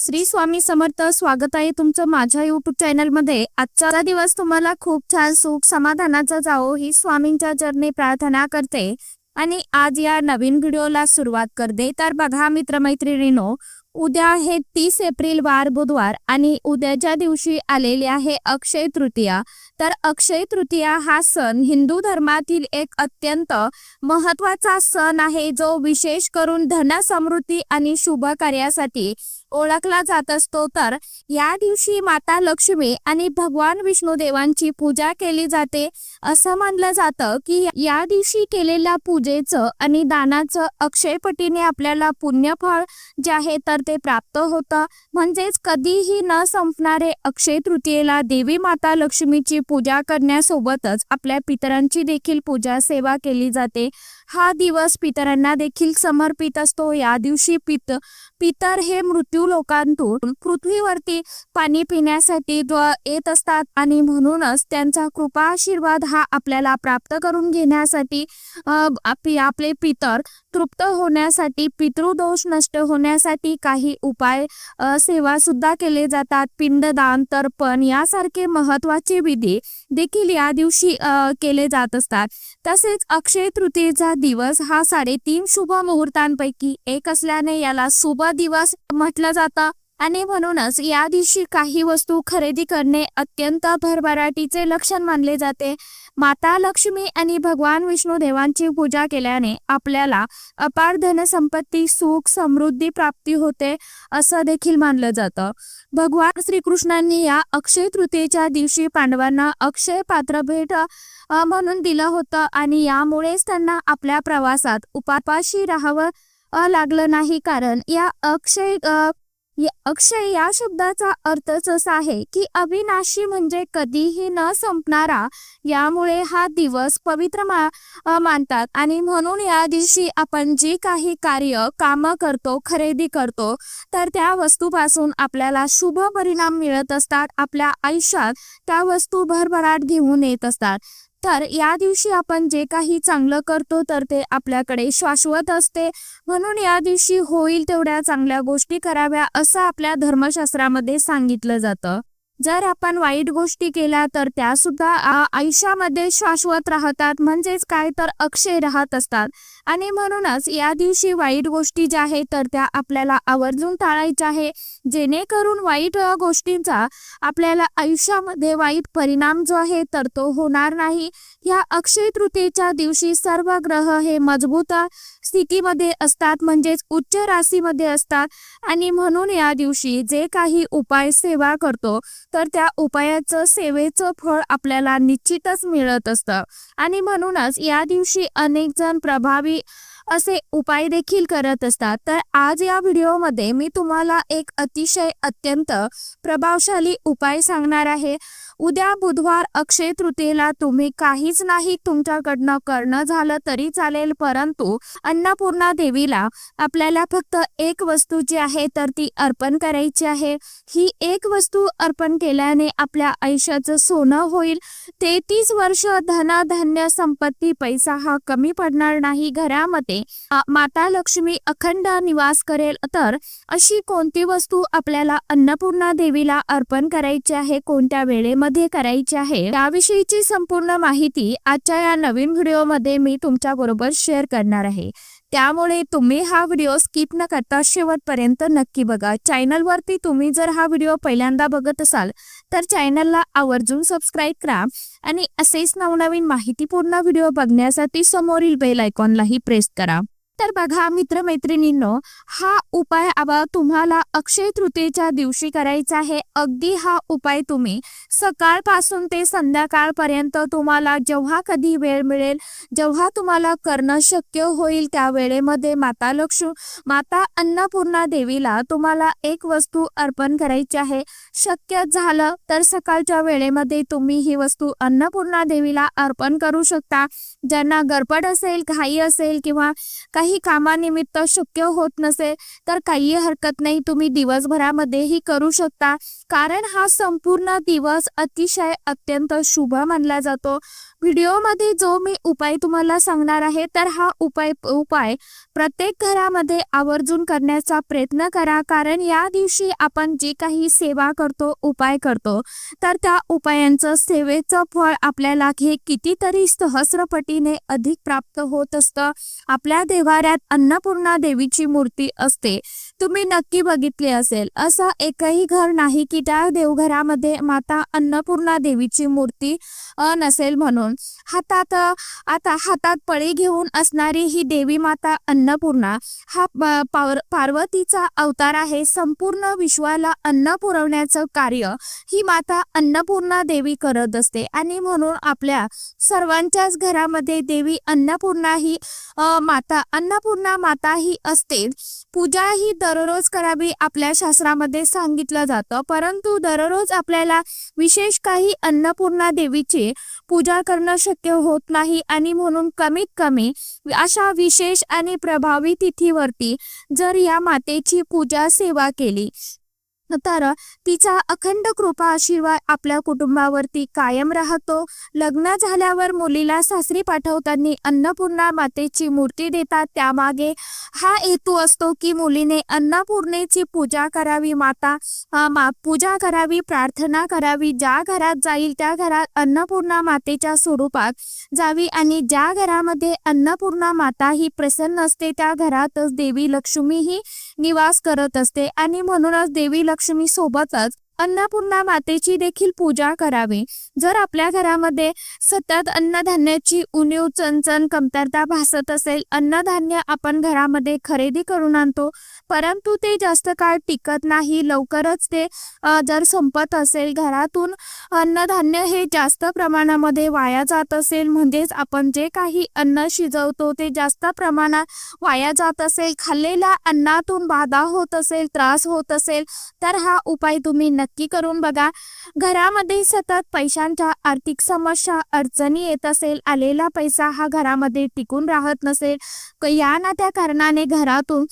श्री स्वामी समर्थ स्वागत आहे तुमचं माझ्या युट्यूब चॅनलमध्ये आजचा दिवस तुम्हाला खूप छान सुख समाधानाचा जावो ही स्वामींच्या चरणी प्रार्थना करते. आणि आज या नवीन व्हिडिओला सुरुवात करते. तर बघा मित्रमैत्रिणीनो उद्या हे तीस एप्रिल वार बुधवार आणि उद्याच्या दिवशी आलेली आहे अक्षय तृतीया. तर अक्षय तृतीया हा सण हिंदू धर्मातील एक अत्यंत महत्त्वाचा सण आहे जो विशेष करून धन समृद्धी आणि शुभ कार्यासाठी ओळखला जात असतो. तर या दिवशी माता लक्ष्मी आणि भगवान विष्णू देवांची पूजा केली जाते. असं मानलं जातं की या दिवशी केलेल्या पूजेचं आणि दानाचं अक्षयपटीने आपल्याला पुण्यफळ जे आहे तर ते प्राप्त होतं. म्हणजेच कधीही न संपणारे अक्षय तृतीयेला देवी माता लक्ष्मीची पूजा करण्यासोबतच आपल्या पितरांची देखील पूजा सेवा केली जाते. हा दिवस पितरांना देखील समर्पित असतो. या दिवशी पित पितर हे मृत्यू लोकांतून पृथ्वीवरती पाणी पिण्यासाठी येत असतात आणि म्हणूनच त्यांचा कृपा आशीर्वाद हा आपल्याला प्राप्त करून घेण्यासाठी आपले पितर तृप्त होण्यासाठी पितृदोष नष्ट होण्यासाठी काही उपाय सेवा सुद्धा केले जातात. पिंडदान तर्पण यासारखे महत्त्वाचे विधी देखील या दिवशी केले जात असतात. तसेच अक्षय तृतीयेचा दिवस हा साडेतीन शुभ मुहूर्तांपैकी एक असल्याने याला शुभ दिवस म्हटलं जातं. आणि म्हणूनच या दिवशी काही वस्तू खरेदी करणे अत्यंत भरभराटीचे लक्षण मानले जाते. माता लक्ष्मी आणि भगवान विष्णू देवांची पूजा केल्याने आपल्याला अपार धनसंपत्ती सुख समृद्धी प्राप्ती होते असं देखील मानलं जातं. भगवान श्रीकृष्णांनी या अक्षय तृतीयेच्या दिवशी पांडवांना अक्षय पात्र भेट म्हणून दिलं होतं आणि यामुळेच त्यांना आपल्या प्रवासात उपापाशी राहावं लागलं नाही. कारण या अक्षय अक्षय या शब्दाचा अर्थच असा आहे की अविनाशी म्हणजे कधीही न संपणारा. यामुळे हा दिवस पवित्र मा मानतात आणि म्हणून या दिवशी आपण जी काही कार्य कामं करतो खरेदी करतो तर त्या वस्तूपासून आपल्याला शुभ परिणाम मिळत असतात आपल्या आयुष्यात त्या वस्तू भरभराट घेऊन येत असतात. तर या दिवशी आपण जे काही चांगलं करतो तर ते आपल्याकडे शाश्वत असते. म्हणून या दिवशी होईल तेवढ्या चांगल्या गोष्टी कराव्या असं आपल्या धर्मशास्त्रामध्ये सांगितलं जातं. जर आपण वाईट गोष्टी केल्या तर त्या सुद्धा आयुष्यामध्ये शाश्वत राहतात म्हणजेच काय तर अक्षय राहत असतात. आणि म्हणूनच या दिवशी वाईट गोष्टी ज्या आहेत तर त्या आपल्याला आवर्जून टाळायच्या आहे. जेणेकरून वाईट गोष्टींचा आपल्याला आयुष्यामध्ये वाईट परिणाम जो आहे तर तो होणार नाही. या अक्षय तृतीयेच्या दिवशी सर्व ग्रह हे मजबूत स्थितीमध्ये असतात म्हणजेच उच्च राशीमध्ये असतात. आणि म्हणून या दिवशी जे काही उपाय सेवा करतो तर त्या उपायाचं सेवेचं फळ आपल्याला निश्चितच मिळत असतं. आणि म्हणूनच या दिवशी अनेक जण प्रभावी असे उपाय देखील करत असतात. तर आज या व्हिडिओमध्ये मी तुम्हाला एक अतिशय अत्यंत प्रभावशाली उपाय सांगणार आहे. उद्या बुधवार अक्षय तृतीयेला तुम्ही काहीच नाही तुमच्याकडनं करणं झालं तरी चालेल परंतु अन्नपूर्णा देवीला आपल्याला फक्त एक वस्तू जी आहे तर ती अर्पण करायची आहे. ही एक वस्तू अर्पण केल्याने आपल्या आयुष्याचं सोनं होईल. तेहतीस वर्ष धन धान्य संपत्ती पैसा हा कमी पडणार नाही. घरामध्ये माता लक्ष्मी अखंड निवास करेल तर अशी कोणती वस्तू आपल्याला अन्नपूर्णा देवीला अर्पण करायची आहे? कोणत्या वेळेमध्ये मध्ये करायची आहे. त्याविषयीची संपूर्ण माहिती आजच्या या नवीन व्हिडिओमध्ये मी तुमच्या बरोबर शेअर करणार आहे. त्यामुळे तुम्ही हा व्हिडिओ स्किप न करता शेवटपर्यंत नक्की बघा. चॅनलवरती तुम्ही जर हा व्हिडिओ पहिल्यांदा बघत असाल तर चॅनलला आवर्जून सबस्क्राईब करा आणि असेच नवनवीन माहितीपूर्ण व्हिडिओ बघण्यासाठी समोरील बेल आयकॉनलाही प्रेस करा. तर बघा मित्रमैत्रिणींनो हा उपाय आबा तुम्हाला अक्षय तृतीयेच्या दिवशी करायचा आहे. अगदी हा उपाय तुम्ही सकाळपासून ते संध्याकाळपर्यंत तुम्हाला जेव्हा कधी वेळ मिळेल जेव्हा तुम्हाला करणं शक्य होईल त्या वेळेमध्ये माता लक्ष्मी माता अन्नपूर्णा देवीला तुम्हाला एक वस्तू अर्पण करायची आहे. शक्य झालं तर सकाळच्या वेळेमध्ये तुम्ही ही वस्तू अन्नपूर्णा देवीला अर्पण करू शकता. ज्यांना गरपड असेल घाई असेल किंवा काही कामानिमित्त शक्य होत नसेल तर काही हरकत नाही. तुम्ही दिवसभरामध्येही करू शकता. कारण हा संपूर्ण दिवस अतिशय अत्यंत शुभ मानला जातो. व्हिडिओमध्ये जो मी उपाय तुम्हाला सांगणार आहे तर हा उपाय उपाय प्रत्येक घरामध्ये आवर्जून करण्याचा प्रयत्न करा. कारण या दिवशी आपण जे काही सेवा करतो उपाय करतो तर त्या उपायांचं सेवेचं फळ आपल्याला हे कितीतरी सहस्रपटीने अधिक प्राप्त होत असतं. आपल्या देवाऱ्यात अन्नपूर्णा देवीची मूर्ती असते. तुम्ही नक्की बघितले असेल. असं एकही घर नाही की त्या देवघरामध्ये माता अन्नपूर्णा देवीची मूर्ती नसेल म्हणून. हातात आता हातात पळी घेऊन असणारी ही देवी माता अन्नपूर्णा हा पावर- पार्वतीचा अवतार आहे. संपूर्ण विश्वाला अन्न पुरवण्याचं कार्य ही माता अन्नपूर्णा देवी करत असते. आणि म्हणून आपल्या सर्वांच्याच घरामध्ये देवी अन्नपूर्णा ही माता अन्नपूर्णा माता ही असते. पूजा ही दररोज करावी आपल्या शास्त्रामध्ये सांगितलं जातं. परंतु दररोज आपल्याला विशेष काही अन्नपूर्णा देवीची पूजा करणं शक्य होत नाही आणि म्हणून कमीत कमी अशा विशेष आणि प्रभावी तिथीवरती जर या मातेची पूजा सेवा केली तर तिचा अखंड कृपा आशीर्वाद आपल्या कुटुंबावरती कायम राहतो. लग्न झाल्यावर मुलीला सासरी पाठवताना अन्नपूर्णा मातेची मूर्ती देतात. त्यामागे हा हेतू असतो की मुलीने अन्नपूर्णेची पूजा करावी माता अ, मा पूजा करावी प्रार्थना करावी. ज्या घरात जाईल त्या घरात अन्नपूर्णा मातेच्या स्वरूपात जावी आणि ज्या घरामध्ये अन्नपूर्णा माता ही प्रसन्न असते त्या घरातच देवी लक्ष्मी ही निवास करत असते. आणि म्हणूनच देवी लक्ष्मी महालक्ष्मी सोबतच अन्नपूर्णा मातेची देखील पूजा करावी. जर आपल्या घरामध्ये सतत अन्नधान्याची उणीव चणचण कमतरता भासत असेल अन्नधान्य आपण घरामध्ये खरेदी करून आणतो. परंतु ते जास्त काळ टिकत नाही. लवकरच ते जर संपत असेल घरातून अन्नधान्य हे जास्त प्रमाणामध्ये वाया जात असेल म्हणजेच आपण जे काही अन्न शिजवतो ते जास्त प्रमाणात वाया जात असेल खाल्लेल्या अन्नातून बाधा होत असेल त्रास होत असेल तर हा उपाय तुम्ही नक्की करून बघा. घरामध्ये सतत पैशांच्या आर्थिक समस्या अडचणी येत असेल आलेला पैसा हा घरामध्ये टिकून राहत नसेल या ना त्या कारणाने घरातून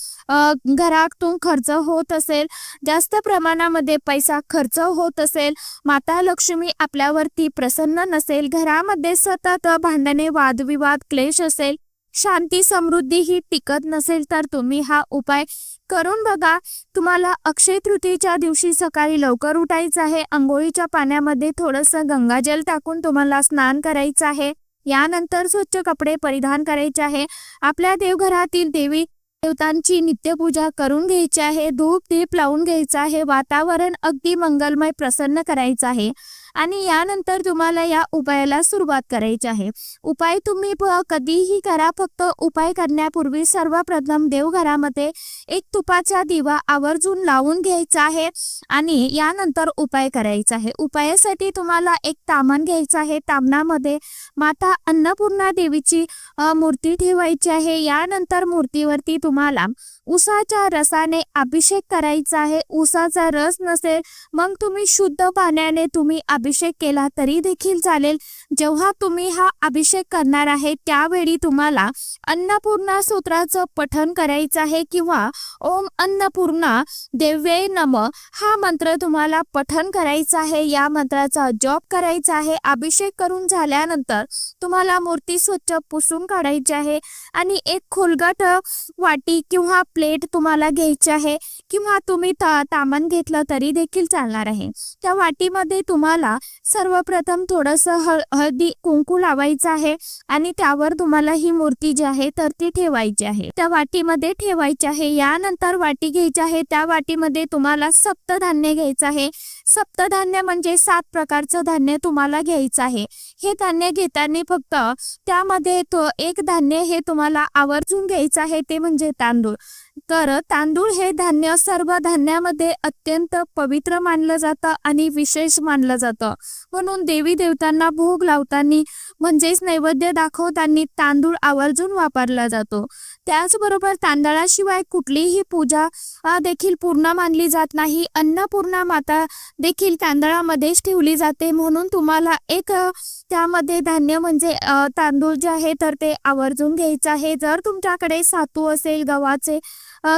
घरातून खर्च होत असेल जास्त प्रमाणामध्ये पैसा खर्च होत असेल माता लक्ष्मी आपल्यावरती प्रसन्न नसेल घरामध्ये सतत भांडणे वादविवाद क्लेश असेल शांती समृद्धी ही टिकत नसेल तर तुम्ही हा उपाय करून बघा. तुम्हाला अक्षय तृतीच्या दिवशी सकाळी लवकर उठायचं आहे. आंघोळीच्या पाण्यामध्ये थोडंसं गंगाजल टाकून तुम्हाला स्नान करायचं आहे. यानंतर स्वच्छ कपडे परिधान करायचे आहे. आपल्या देवघरातील देवी देवतांची नित्यपूजा करून घ्यायची आहे. धूप दीप लावून घ्यायचं आहे. वातावरण अगदी मंगलमय प्रसन्न करायचं आहे. आणि यानंतर तुम्हाला या उपायाला सुरुवात करायची आहे. उपाय तुम्ही कधीही करा फक्त उपाय करण्यापूर्वी सर्वप्रथम देवघरामध्ये एक तुपाचा दिवा आवर्जून लावून घ्यायचा आहे आणि यानंतर उपाय करायचा आहे. उपायासाठी तुम्हाला एक तामण घ्यायचं आहे. तामणामध्ये माता अन्नपूर्णा देवीची मूर्ती ठेवायची आहे. यानंतर मूर्तीवरती तुम्हाला उसाच्या रसाने अभिषेक करायचा आहे. उसाचा रस नसेल मग तुम्ही शुद्ध पाण्याने तुम्ही अभिषेक केला तरी देखील चालेल. जेव्हा तुम्ही हा अभिषेक करणार आहे त्यावेळी तुम्हाला अन्नपूर्णा सूत्राचं पठन करायचं आहे किंवा ओम अन्नपूर्णा देव्ये नम हा मंत्र तुम्हाला पठन करायचा आहे. या मंत्राचा जॉब करायचा आहे. अभिषेक करून झाल्यानंतर तुम्हाला मूर्ती स्वच्छ पुसून काढायची आहे आणि एक खोलगट वाटी किंवा प्लेट तुम्हाला घ्यायची आहे किंवा तुम्ही ता तामण घेतलं तरी देखील चालणार आहे. त्या वाटीमध्ये तुम्हाला सर्वप्रथम थोडंसं हळ हळदी कुंकू लावायचं आहे आणि त्यावर तुम्हाला ही मूर्ती जी आहे तर ती ठेवायची आहे. त्या वाटीमध्ये ठेवायची आहे. यानंतर वाटी घ्यायची आहे. त्या वाटीमध्ये तुम्हाला सप्तधान्य घ्यायचं आहे. सप्तधान्य म्हणजे सात प्रकारचं धान्य तुम्हाला घ्यायचं आहे. हे धान्य घेताना फक्त त्यामध्ये तो एक धान्य हे तुम्हाला आवर्जून घ्यायचं आहे. ते म्हणजे तांदूळ. तर तांदूळ हे धान्य सर्व धान्यामध्ये अत्यंत पवित्र मानलं जातं आणि विशेष मानलं जातं. म्हणून देवी देवतांना भोग लावताना म्हणजेच नैवेद्य दाखवताना तांदूळ आवर्जून वापरला जातो. त्याचबरोबर तांदळाशिवाय कुठलीही पूजा देखील पूर्ण मानली जात नाही. अन्नपूर्णा माता देखील तांदळामध्येच ठेवली जाते. म्हणून तुम्हाला एक त्यामध्ये धान्य म्हणजे तांदूळ जे आहे तर ते आवर्जून घ्यायचं आहे. जर तुमच्याकडे सातू असेल गव्हाचे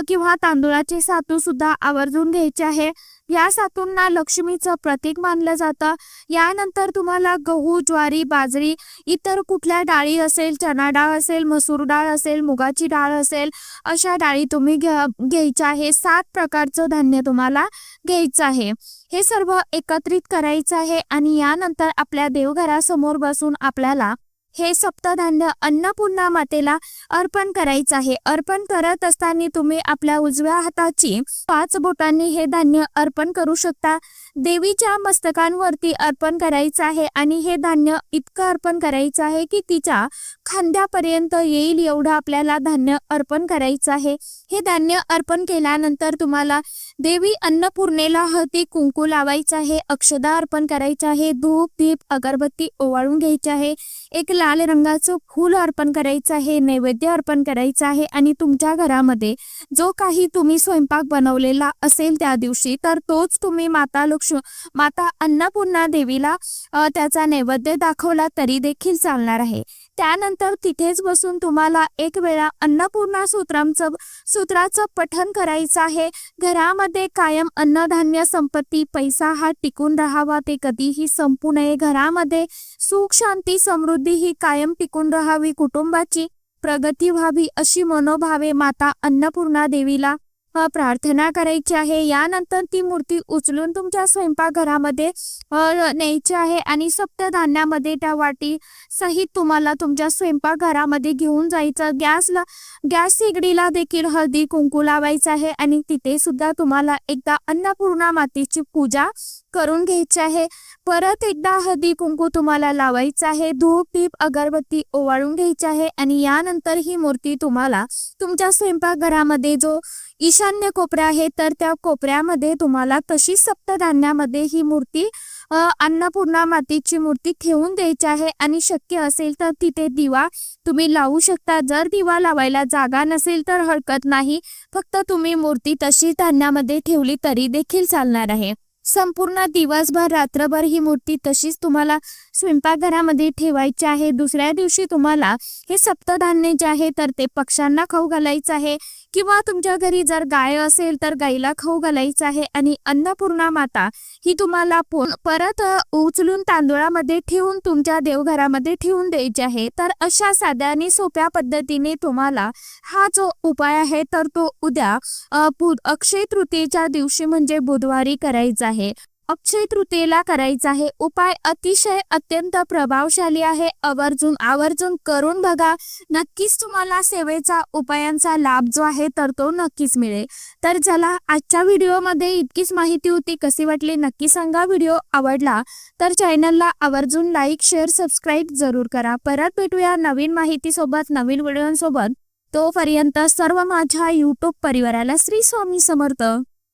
किंवा तांदुळाचे सातू सुद्धा आवर्जून घ्यायचे आहे. या सातूंना लक्ष्मीचं प्रतीक मानलं जातं. यानंतर तुम्हाला गहू ज्वारी बाजरी इतर कुठल्या डाळी असेल चना डाळ असेल मसूर डाळ असेल मुगाची डाळ असेल अशा डाळी तुम्ही घ्या घ्यायच्या आहे. सात प्रकारचं धान्य तुम्हाला घ्यायचं आहे. हे सर्व एकत्रित करायचं आहे आणि यानंतर आपल्या देवघरासमोर बसून आपल्याला हे सप्तधान्य अन्नपूर्णा मातेला अर्पण करायचं आहे. अर्पण करत असताना तुम्ही आपल्या उजव्या हाताची पाच बोटांनी हे धान्य अर्पण करू शकता. देवीच्या मस्तकांवरती अर्पण करायचं आहे आणि हे धान्य इतकं अर्पण करायचं आहे की तिच्या खांद्यापर्यंत येईल एवढं आपल्याला धान्य अर्पण करायचं आहे. हे धान्य अर्पण केल्यानंतर तुम्हाला देवी अन्नपूर्णेला हळदी कुंकू लावायचं आहे अक्षदा अर्पण करायचं आहे धूप दीप अगरबत्ती ओवाळून घ्यायची आहे. एक लाल रंगाचं फूल अर्पण करायचं आहे नैवेद्य अर्पण करायचं आहे आणि तुमच्या घरामध्ये जो काही तुम्ही स्वयंपाक बनवलेला असेल त्या दिवशी तर तोच तुम्ही माता लक्ष्मी माता अन्नपूर्णा देवीला त्याचा नैवेद्य दाखवला तरी देखील चालणार आहे. त्यानंतर तिथेच बसून तुम्हाला एक वेळा अन्नपूर्णा सूत्रांचं सूत्राचं पठन करायचं आहे. घरामध्ये कायम अन्नधान्य संपत्ती पैसा हा टिकून राहावा ते कधीही संपू नये. घरामध्ये सुख शांती समृद्धी ही कायम टिकून राहावी. कुटुंबाची प्रगती व्हावी अशी मनोभावे माता अन्नपूर्णा देवीला प्रार्थना करायची आहे. यानंतर ती मूर्ती उचलून तुमच्या स्वयंपाकघरामध्ये न्यायची आहे आणि सप्तधान्यामध्ये त्या वाटी सहित तुम्हाला तुमच्या स्वयंपाकघरामध्ये घेऊन जायचं. गॅसला गॅस शेगडीला देखील हळदी कुंकू लावायचं आहे आणि तिथे सुद्धा तुम्हाला एकदा अन्नपूर्णा मातेची पूजा करून घ्यायची आहे. परत एकदा हळदी कुंकू तुम्हाला लावायचं आहे. धूप दीप अगरबत्ती ओवाळून घ्यायची आहे आणि यानंतर ही मूर्ती तुम्हाला तुमच्या स्वयंपाकघरामध्ये जो ईशान्य कोपऱ्या आहे तर त्या कोपऱ्यामध्ये तुम्हाला तशीच सप्तधान्यामध्ये ही मूर्ती अन्नपूर्णा मातीची मूर्ती ठेवून द्यायची आहे. आणि शक्य असेल तर तिथे दिवा तुम्ही लावू शकता. जर दिवा लावायला जागा नसेल तर हरकत नाही. फक्त तुम्ही मूर्ती तशी धान्यामध्ये ठेवली तरी देखील चालणार आहे. संपूर्ण दिवसभर रात्रभर ही मूर्ती तशीच तुम्हाला स्वयंपाकघरामध्ये ठेवायची आहे. दुसऱ्या दिवशी तुम्हाला हे सप्तधान्य जे आहे तर ते पक्ष्यांना खाऊ घालायचं आहे. किंवा तुमच्या घरी जर गाय असेल तर गाईला खाऊ घालायचं आहे. आणि अन्नपूर्णा माता ही तुम्हाला परत उचलून तांदूळामध्ये ठेवून तुमच्या देवघरामध्ये ठेवून द्यायची आहे. तर अशा साध्या आणि सोप्या पद्धतीने तुम्हाला हा जो उपाय आहे तर तो उद्या अक्षय तृतीयेच्या दिवशी म्हणजे बुधवारी करायचा आहे. आहे. अक्षय तृतीयेला करायचा आहे. उपाय अतिशय अत्यंत प्रभावशाली आहे. आवर्जून आवर्जून करून बघा. नक्कीच तुम्हाला सेवेचा उपायांचा लाभ जो आहे तर तो नक्कीच मिळेल. तर चला आजच्या व्हिडिओमध्ये इतकीच माहिती होती. कशी वाटली नक्की सांगा. व्हिडिओ आवडला तर चॅनलला आवर्जून लाईक शेअर सबस्क्राईब जरूर करा. परत भेटूया नवीन माहितीसोबत नवीन व्हिडिओंसोबत. तोपर्यंत सर्व माझ्या यूट्यूब परिवाराला श्री स्वामी समर्थ.